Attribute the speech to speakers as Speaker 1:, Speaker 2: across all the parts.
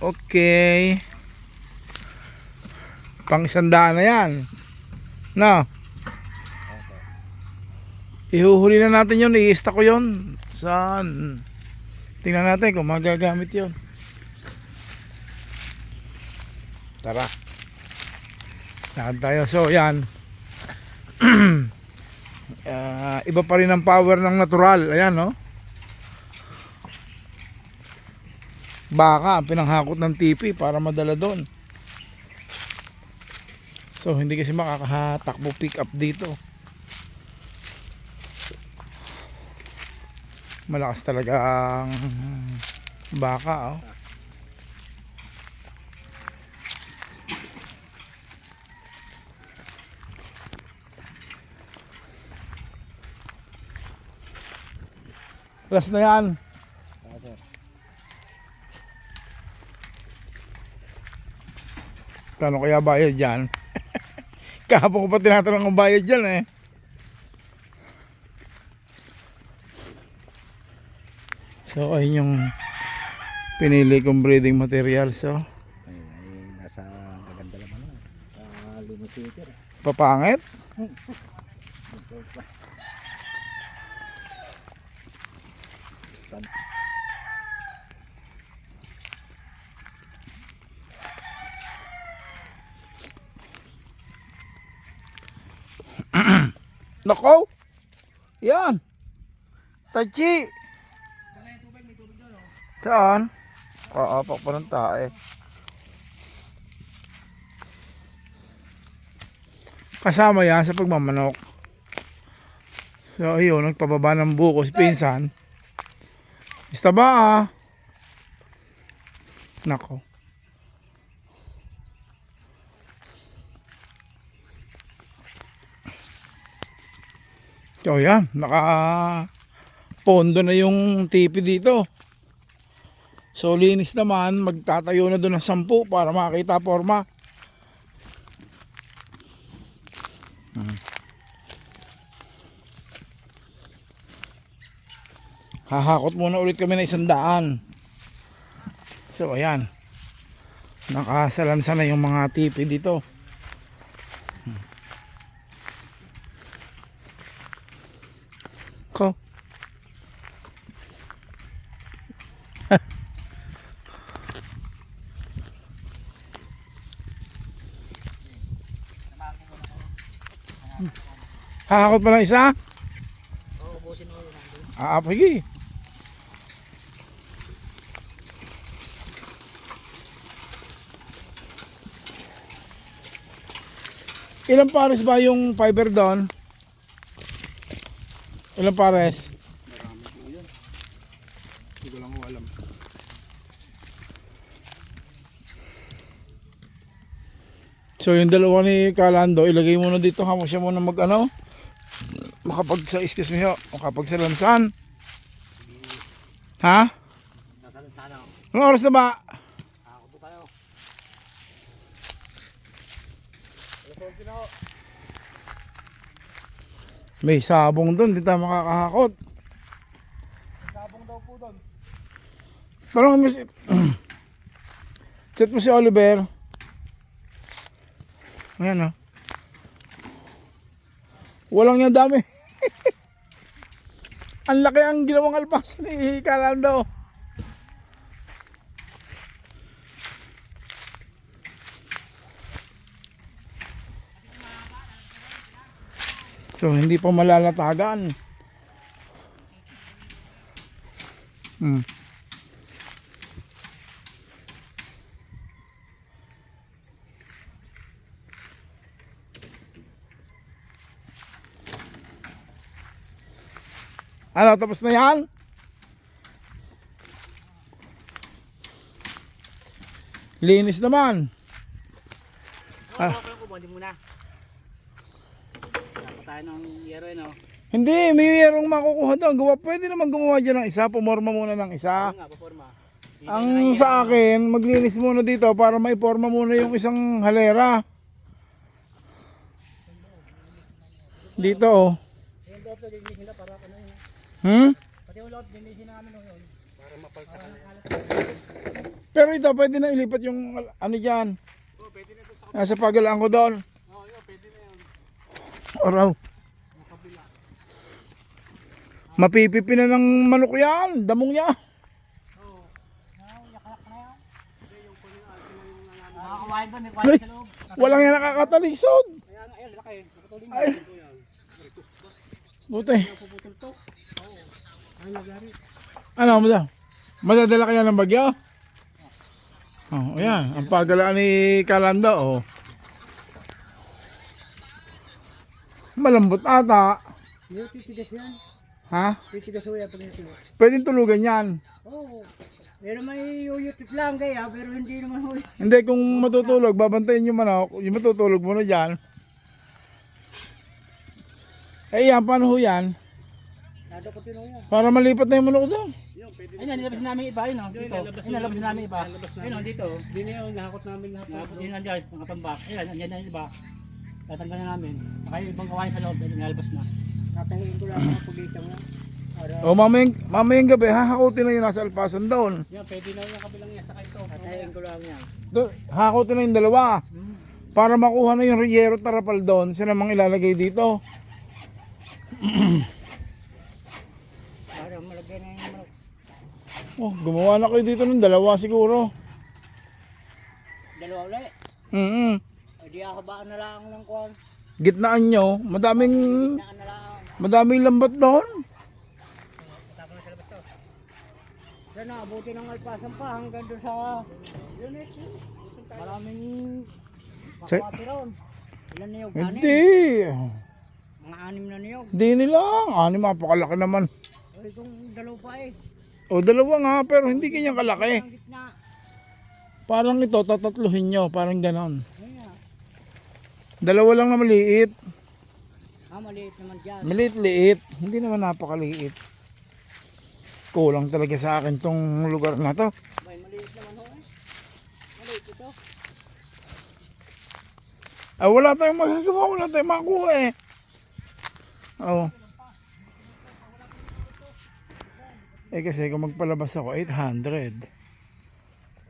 Speaker 1: Okay. Pang isandaan na yan. No. Ihuhuli na natin yun. I-stock ko yun. Saan? Tingnan natin kung magagamit yun. Tara. Lakad tayo. So, yan. Ah, iba pa rin ang power ng natural. Ayan, no? Baka ang pinanghakot ng TV para madala doon. So, hindi kasi makakatakbo pick up dito. Malakas talaga ang baka, oh. Last na yan. Kano kaya bayad dyan? Kahapon ko pa tinatanong ang bayad dyan eh. So ayun yung pinili kong breeding material. So
Speaker 2: Ay, ay nasa kaganda naman na. Sa limitator.
Speaker 1: papangit. Nako! Yan! Tachi! Saan? Kaapak pa ng tae. Kasama yan sa pagmamanok. So ayun, nagpababa ng buko si Pinsan. Basta ba ah? Nako. So yan, naka pondo na yung tipi dito. So linis naman, magtatayo na doon ng sampu para makita forma. Hahakot muna ulit kami na isang daan. So ayan. Nakasalansa na yung mga tipi dito. Ko. Hahakot pa lang isa?
Speaker 2: Oo, ubusin mo yun.
Speaker 1: Ah, sige. Ilang pares ba yung fiber doon? Ilang pares?
Speaker 2: Marami po yun. Hindi ko lang ko alam.
Speaker 1: So yung dalawa ni Kalando, ilagay mo na dito kamo siya muna mag ano? Makapag sa excuse me ho, makapag sa lansan. Ha? Anong oras na ba? May sabong doon, di tayo makakahakot.
Speaker 2: Sabong daw po doon.
Speaker 1: Parang mo si... Chat mo si Oliver. Ayan o. Walang niya dami. ang laki ang ginawang alpas ni Kalando. So hindi pa malalatagan. Hmm. Ano, tapos na yan? Linis naman. Ah.
Speaker 2: Po, hindi
Speaker 1: may yerong makukuha doon. Gawa, pwede naman gumawa dyan ng isa. Pumorma muna ng isa. Ang sa akin, maglinis muna dito para maiporma muna yung isang halera. Dito oh.
Speaker 2: Na.
Speaker 1: Hmm?
Speaker 2: Pati yung loob, linisin namin oh, yun. Para mapagtakan.
Speaker 1: Pero ito, pwede na ilipat yung ano dyan.
Speaker 3: Oo, pwede na ito sa
Speaker 1: Nasa pagalaan ko doon.
Speaker 3: Oo, yun, pwede na yun.
Speaker 1: Araw. Mapipipi na ng manok yan. Damong niya.
Speaker 3: Oo. Yakalak na yan. Hindi, yung kunin na, sila yung. Nakakawain doon, may
Speaker 1: Ay,
Speaker 3: kwalit sa loob.
Speaker 1: walang yan nakakatalisod.
Speaker 3: Kaya nga, ayun, laki. Nakatuloy mo.
Speaker 1: Ay. Buti.
Speaker 3: Napuputol to.
Speaker 1: Ano, madam? Madadala kaya ng bagyo? Oh, ayan. Ang pagalaan ni Kalanda, oh. Malambot ata.
Speaker 3: Hindi, titigas yan.
Speaker 1: Ha?
Speaker 3: Titigas ho yan pag ito.
Speaker 1: Pwedeng tulugan yan.
Speaker 3: Oo. Pero may uyutit lang kaya, pero hindi naman ho.
Speaker 1: Hindi, kung matutulog, babantayin yung manok, yung matutulog mo na dyan. Eh, yan, paano ho yan?
Speaker 3: Nado ko tino yan.
Speaker 1: Para malipat na yung manok doon.
Speaker 3: Ayun, nilabas namin iba, yun o. Dito. Ayun, nilabas namin iba. Ayun o, dito. Hindi na yun, nahakot namin lahat. Nahakot yun nandiyan, mga tambak. Ayun, nandiyan na yung iba. Tatanggal na namin. Saka yung ibang gawain sa loob, ayun, nilabas na. Tatanggalin ko lang mga pagitang lang. Para,
Speaker 1: O, mamayang, mamayang gabi, hahakutin na yung nasa alpasan doon.
Speaker 3: yan, pwede na yung kabilang yan, saka ito. Tatanggalin ko lang yan.
Speaker 1: hahakutin na yung dalawa.
Speaker 3: Hmm.
Speaker 1: Para makuha na yung Riero Tarapal doon, sila mang ilalagay dito.
Speaker 3: Para malagyan na yung manok.
Speaker 1: Oh, gumawa na kayo dito ng dalawa siguro.
Speaker 3: Dalawa ulit.
Speaker 1: Mm
Speaker 3: O di habaan na lang ng kuwan.
Speaker 1: Gitnaan nyo, madaming,
Speaker 3: Naan na lang.
Speaker 1: madaming lambat doon.
Speaker 3: Tapos na sa labas to. Diyan na, abuti ng alpasan pa hanggang doon sa unit. Maraming makwati ron. Ilan niyog? Anim?
Speaker 1: Hindi.
Speaker 3: Mga anim na niyog.
Speaker 1: Hindi nila. Ani, mapakalaki naman.
Speaker 3: O itong dalaw pa eh.
Speaker 1: O, dalawa nga, pero hindi ganyan kalaki. Parang ito, tatatluhin nyo, parang ganon. Dalawa lang na maliit.
Speaker 3: Ah, maliit naman dyan.
Speaker 1: Maliit-liit. Hindi naman napakaliit. Kulang talaga sa akin tong lugar na to.
Speaker 3: Maliit naman ho eh. Maliit ito.
Speaker 1: Ah, wala tayong magagawa, wala tayong makuha eh. Oo. Eh kasi kung magpalabas ako, 800.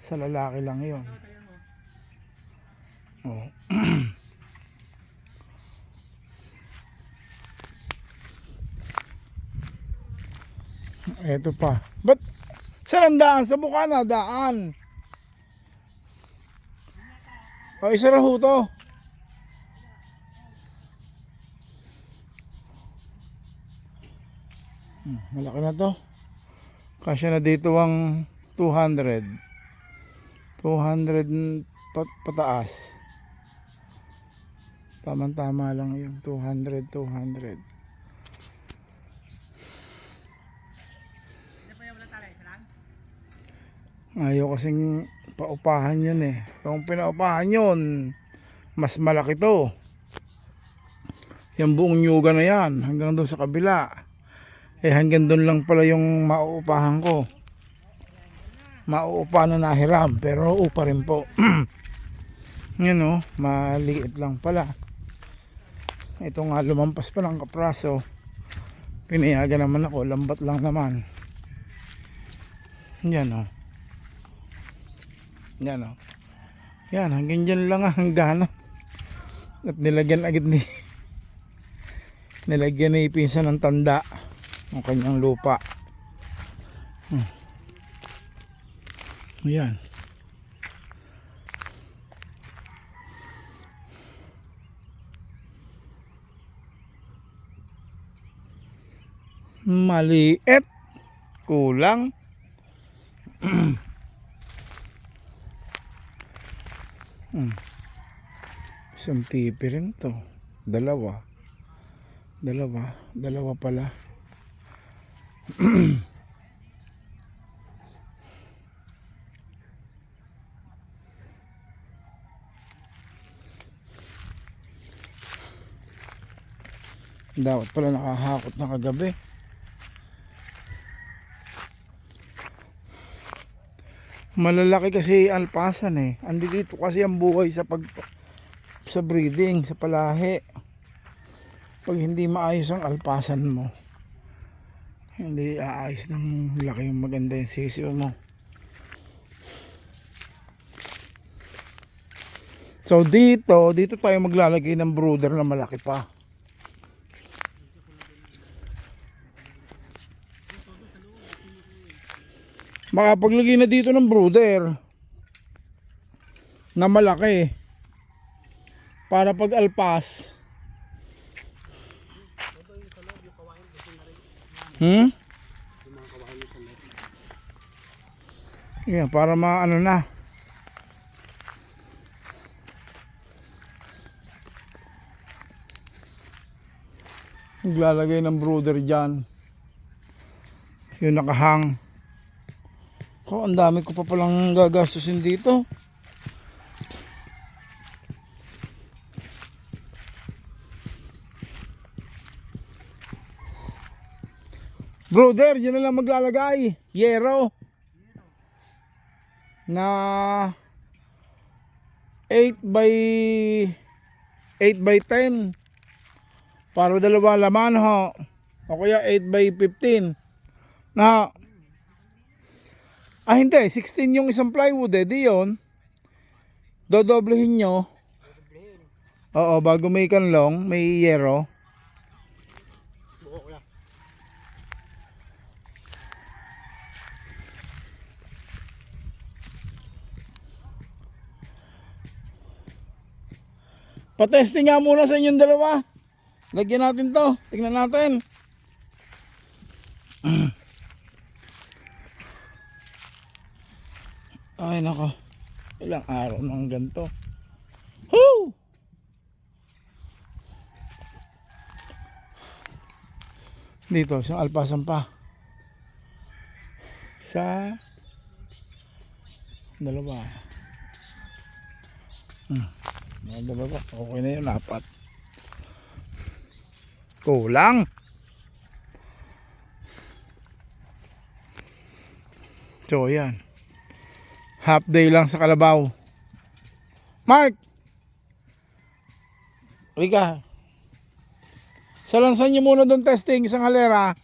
Speaker 1: Sa lalaki lang yon. Oo. Eto pa. Ba't saan ang daan? Sa Bukana, daan. O, isa ho to. Hmm, malaki na to. Kasya na dito ang 200. 200 pat pataas. Tama-tama lang yung 200, 200. Ayaw kasing paupahan yun eh. Kung pinaupahan yun, mas malaki to. Yung buong nyuga na yan, hanggang doon sa kabila. Eh hanggang doon lang pala yung mauupahan ko. Mauupahan na nahiram, pero upa rin po. Yan o, maliit lang pala. Ito nga lumampas pa ng kapraso. Pinayagan naman ako, lambat lang naman. Yan o. Yan o. Yan, hanggang dyan lang ang hangganan. At nilagyan agad ni nilagyan ni pinsan ng tanda ng kanyang lupa. Hmm. Ayan. Maliit. Kulang. Hmm. Isang tipi rin to. Dalawa. Dalawa. Dalawa pala. Dapat pala nakahakot na kagabi. Malalaki kasi alpasan eh. Andi dito kasi ang buhay sa pag sa breeding, sa palahi. Pag hindi maayos ang alpasan mo, hindi aayos ng laki yung maganda yung sisiyo mo. So dito dito tayo maglalagay ng brooder na malaki pa. Makapaglagay na dito ng brooder na malaki para pag alpas Hmm? Yan, para maano na. Naglalagay ng brooder dyan. Yung nakahang. Ko, ang dami ko pa palang gagastusin dito. Brother, yun na lang maglalagay. Yero. Na 8 by 8 by 10. Para dalawa laman ho. O kaya 8 by 15. Na Ah hindi, 16 yung isang plywood eh. Di yun. Dodoblehin nyo. Oo, bago may kanlong, may yero. Patesting nga muna sa inyong dalawa. Lagyan natin to. Tingnan natin. Ay nako. Ilang araw nang ganito. Woo! Dito, isang alpasan pa. Isa. Dalawa. Hmm. Mga dalawa. Okay na yun, apat. Kulang. So, yan. Half day lang sa Kalabaw. Mark! Rika. Salansan niyo muna doon testing isang halera.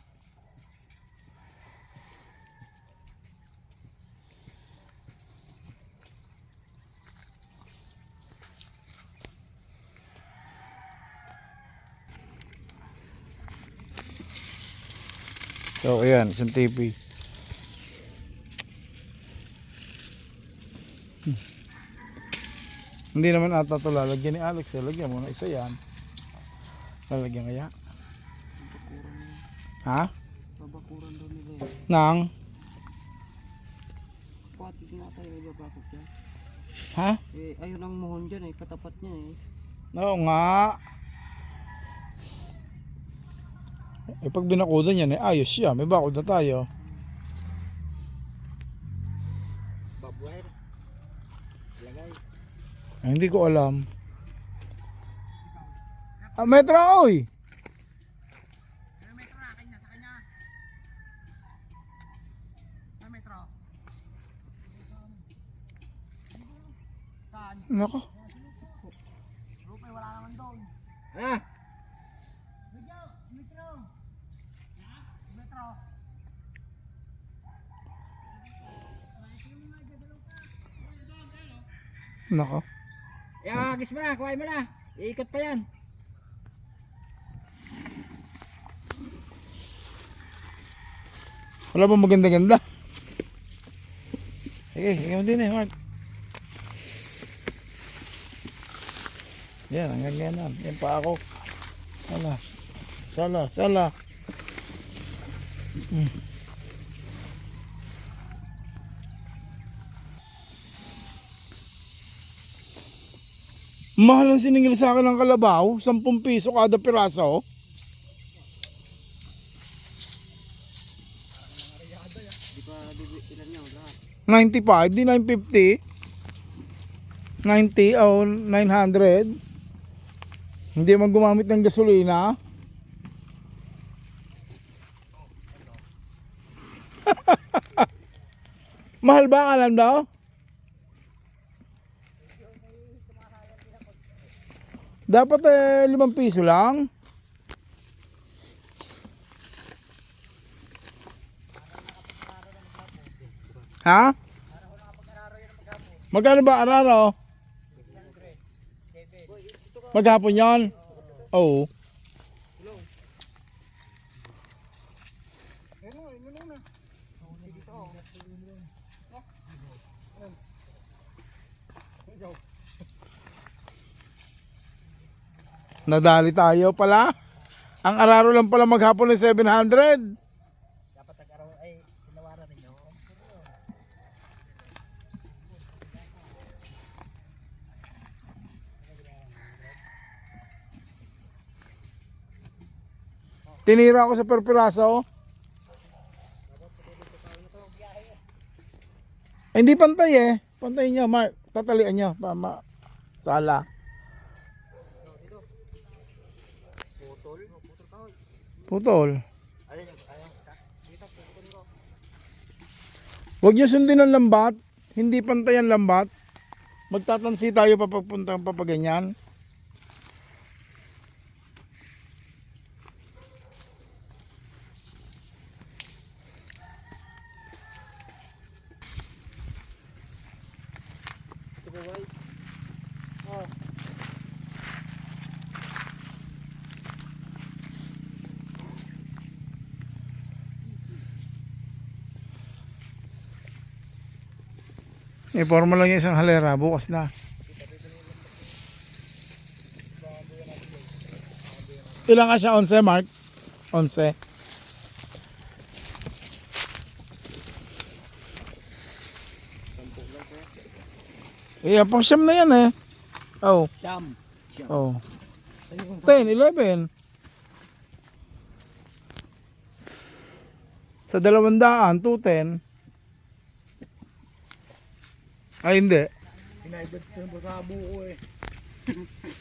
Speaker 1: So, ayan, isang TV. Hindi naman ata ito lalagyan ni Alex. eh. Lagyan mo na isa yan. Lalagyan kaya? Ha?
Speaker 2: Babakuran doon nila eh.
Speaker 1: Nang?
Speaker 2: Patig na tayo babakot yan.
Speaker 1: Ha?
Speaker 2: Eh, ayun ang mohon dyan eh. Katapat niya eh.
Speaker 1: Oo nga. Eh pag binakudan yan eh, ayos siya. May bakod na tayo.
Speaker 2: Babwire. Lagay.
Speaker 1: Ay, hindi ko alam. Ah, metro oy! Nako.
Speaker 2: Ah!
Speaker 1: Nako.
Speaker 2: Iagis mo na, kuhain mo na. Iikot pa yan.
Speaker 1: Wala ba maganda-ganda? Sige, ikaw din eh, Mark. Yan, hanggang ganan. Yan pa ako. Sala. Sala, sala. Hmm. Mahal ang siningil sa akin ng kalabaw. 10 piso kada piraso.
Speaker 2: Pa, di, ilan niya lahat.
Speaker 1: 95, di 950. 90 o 900. Hindi man gumamit ng gasolina. Mahal ba alam daw? Dapat eh, limang piso lang. Ha? Magkano ba araro? Maghapon yon? Oo. Nadali tayo pala. Ang araro lang pala maghapon ng 700.
Speaker 2: Dapat nag-araw ay tinawaran ninyo.
Speaker 1: Tinira ako sa perpiraso. Ay, hindi pantay eh. Pantay niya, Mark. Tatalian niya. Pama. Sala. Putol. Huwag niyo sundin ang lambat. Hindi pantay ang lambat. Magtatansi tayo papapunta papaganyan. Iporma lang yung isang halera. Bukas na. Ilang ka siya? 11, Mark? 11. Eh, pang siyam na yan eh. Oh,
Speaker 2: Siyam.
Speaker 1: oh. 10, 11. Sa dalawang daan, 210. Ay, hindi.
Speaker 2: Pinaibad ko yung sa buko eh.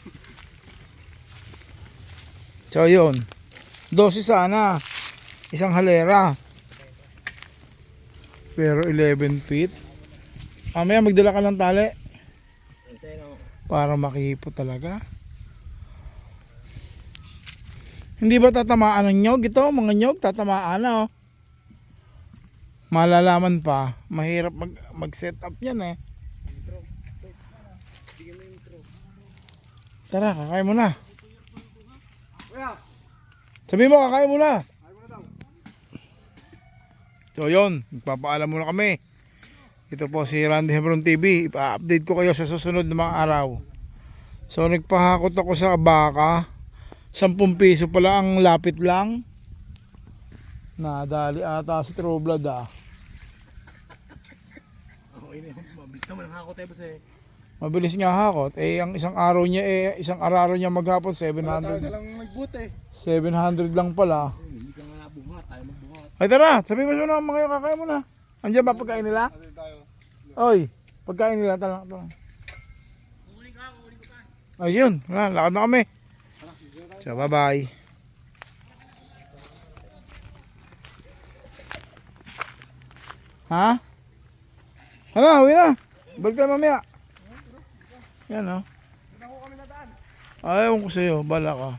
Speaker 1: So, yun. 12 sana. Isang halera. Pero 11 feet. Mamaya magdala ka ng tali. Para makihipo talaga. Hindi ba tatamaan ng nyog ito? Mga nyog, tatamaan na oh. Malalaman pa. Mahirap mag, mag-set up yan eh. Tara, kakain mo na. Sabi mo, kakain mo na. So yun, magpapaalam muna kami. Ito po si Randy Hebron TV. Ipa-update ko kayo sa susunod na mga araw. So nagpahakot ako sa baka. 10 piso pala ang lapit lang. Nadali ata si True Blood ah.
Speaker 2: Okay na yun. Mabilis naman ang hakot eh.
Speaker 1: Mabilis nga hakot. Eh ang isang araw niya eh isang araro niya maghapon 700.
Speaker 2: lang nagbuot eh.
Speaker 1: 700 lang pala.
Speaker 2: Hindi ka nga nabungat. Tayo magbungat.
Speaker 1: Ay tara, sabi mo na mga kakain mo na. Andiyan ba pagkain nila? Oy, pagkain nila tala. tala. Ay yun, wala, lakad na kami. So bye bye. Ha? Hala, uwi na. Balik tayo mamaya. Yan o. Ay, ewan ko sa'yo, bala ka.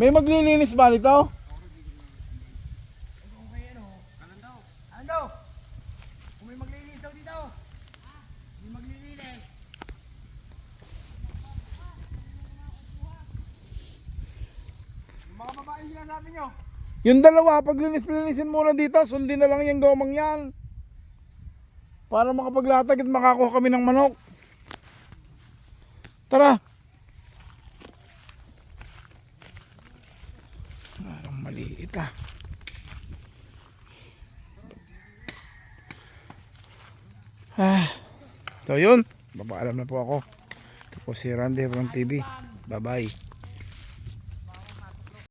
Speaker 1: May maglilinis ba nito?
Speaker 2: Ano? Mga babae sila sabi nyo.
Speaker 1: Yung dalawa, paglinis-linisin muna dito, sundin na lang yung gomang yan. Para makapaglatag at makakuha kami ng manok. Tara. Parang maliit ah. Ah. So yun, babaalam na po ako. Ito po si Randy from TV. Bye bye.